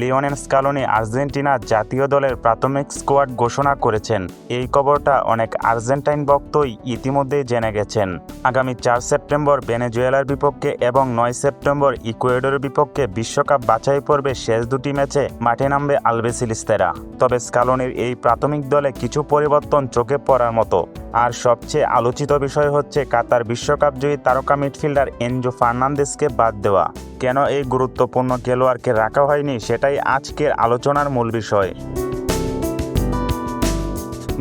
Lionel Scaloni Argentina জাতীয় দলের প্রাথমিক স্কোয়াড ঘোষণা করেছেন। এই খবরটা অনেক আর্জেন্টাইন ভক্তই ইতিমধ্যেই জেনে গেছেন। আগামী চার সেপ্টেম্বর ভেনেজুয়েলার বিপক্ষে এবং নয় সেপ্টেম্বর ইকুয়েডরের বিপক্ষে বিশ্বকাপ বাছাই পর্বে শেষ দুটি ম্যাচে মাঠে নামবে আলবেসিলিস্তেরা। তবে স্কালোনির এই প্রাথমিক দলে কিছু পরিবর্তন চোখে পড়ার মতো। আর সবচেয়ে আলোচিত বিষয় হচ্ছে কাতার বিশ্বকাপ জয়ী তারকা মিডফিল্ডার এনজো ফার্নান্দেসকে বাদ দেওয়া। কেন এই গুরুত্বপূর্ণ খেলোয়াড়কে রাখা হয়নি সেটাই আজকের আলোচনার মূল বিষয়।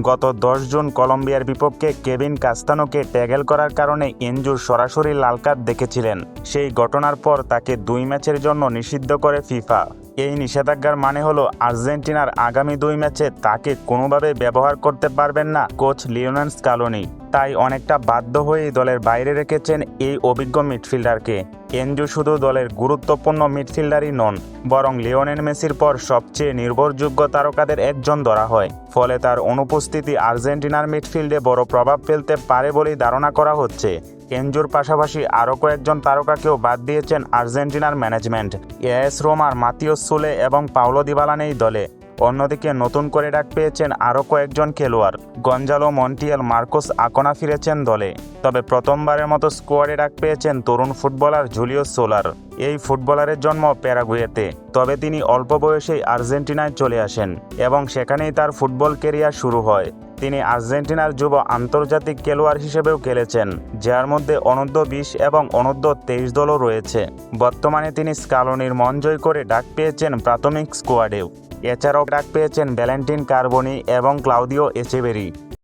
গত দশ জুন কলম্বিয়ার বিপক্ষে কেভিন কাস্তানোকে ট্যাগেল করার কারণে এনজুর সরাসরি লাল কার্ড দেখেছিলেন। সেই ঘটনার পর তাকে দুই ম্যাচের জন্য নিষিদ্ধ করে ফিফা। এই নিষেধাজ্ঞার মানে হলো আর্জেন্টিনার আগামী দুই ম্যাচে তাকে কোনোভাবে ব্যবহার করতে পারবেন না কোচ লিওনেল স্কালোনি। তাই অনেকটা বাধ্য হয়েই দলের বাইরে রেখেছেন এই অভিজ্ঞ মিডফিল্ডারকে। এনজু শুধু দলের গুরুত্বপূর্ণ মিডফিল্ডারই নন, বরং লিওনেল মেসির পর সবচেয়ে নির্ভরযোগ্য তারকাদের একজন ধরা হয়। ফলে তার অনুপস্থিতি আর্জেন্টিনার মিডফিল্ডে বড় প্রভাব ফেলতে পারে বলেই ধারণা করা হচ্ছে। এনজোর পাশাপাশি আরও কয়েকজন তারকাকেও বাদ দিয়েছেন আর্জেন্টিনার ম্যানেজমেন্ট। এএস রোমার, মাতিও সুলে এবং পাওলো দিবালা নেই দলে। অন্যদিকে নতুন করে ডাক পেয়েছেন আরও কয়েকজন খেলোয়াড়। গঞ্জালো, মন্টিয়াল, মার্কোস আকোনা ফিরেছেন দলে। তবে প্রথমবারের মতো স্কোয়াডে ডাক পেয়েছেন তরুণ ফুটবলার জুলিও সোলার। এই ফুটবলারের জন্ম প্যারাগুয়েতে। তবে তিনি অল্প বয়সেই আর্জেন্টিনায় চলে আসেন এবং সেখানেই তার ফুটবল কেরিয়ার শুরু হয়। তিনি আর্জেন্টিনার যুব আন্তর্জাতিক খেলোয়াড় হিসেবেও খেলেছেন, যার মধ্যে অনূর্ধ্ব বিশ এবং অনূর্ধ্ব তেইশ দলও রয়েছে। বর্তমানে তিনি স্কালনির মন জয় করে ডাক পেয়েছেন প্রাথমিক স্কোয়াডেও। এছাড়াও ডাক পেয়েছেন ভ্যালেন্টিন কার্বনি এবং ক্লাউদিও এচেবেরি।